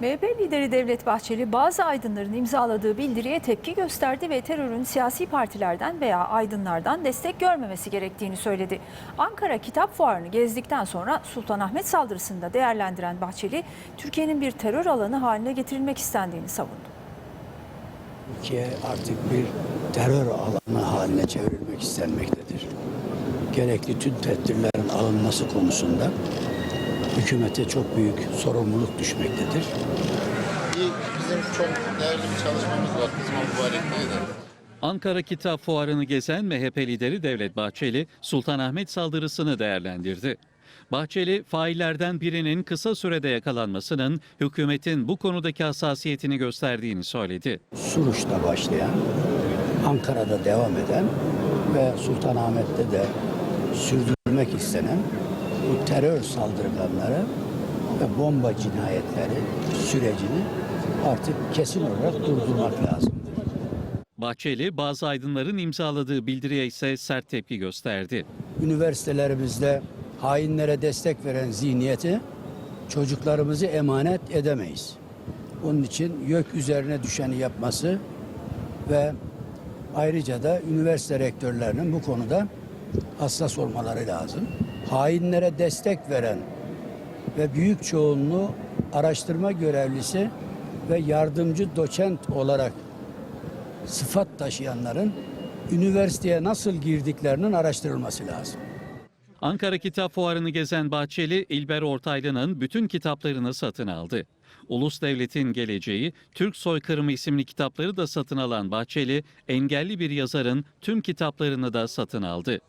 MHP lideri Devlet Bahçeli bazı aydınların imzaladığı bildiriye tepki gösterdi ve terörün siyasi partilerden veya aydınlardan destek görmemesi gerektiğini söyledi. Ankara Kitap Fuarı'nı gezdikten sonra Sultanahmet saldırısını da değerlendiren Bahçeli, Türkiye'nin bir terör alanı haline getirilmek istendiğini savundu. Türkiye artık bir terör alanı haline çevrilmek istenmektedir. Gerekli tüm tedbirlerin alınması konusunda hükümete çok büyük sorumluluk düşmektedir. Bir, bizim çok değerli bir çalışmamız var bizim mübarekliğe de. Ankara Kitap Fuarı'nı gezen MHP lideri Devlet Bahçeli, Sultanahmet saldırısını değerlendirdi. Bahçeli, faillerden birinin kısa sürede yakalanmasının hükümetin bu konudaki hassasiyetini gösterdiğini söyledi. Suruç'ta başlayan, Ankara'da devam eden ve Sultanahmet'te de sürdürülmek istenen bu terör saldırganları ve bomba cinayetleri sürecini artık kesin olarak durdurmak lazımdır. Bahçeli, bazı aydınların imzaladığı bildiriye ise sert tepki gösterdi. üniversitelerimizde hainlere destek veren zihniyeti çocuklarımızı emanet edemeyiz. Onun için YÖK üzerine düşeni yapması ve ayrıca da üniversite rektörlerinin bu konuda hassas olmaları lazım. Hainlere destek veren ve büyük çoğunluğu araştırma görevlisi ve yardımcı doçent olarak sıfat taşıyanların üniversiteye nasıl girdiklerinin araştırılması lazım. Ankara Kitap Fuarı'nı gezen Bahçeli, İlber Ortaylı'nın bütün kitaplarını satın aldı. Ulus Devlet'in Geleceği, Türk Soykırımı isimli kitapları da satın alan Bahçeli, engelli bir yazarın tüm kitaplarını da satın aldı.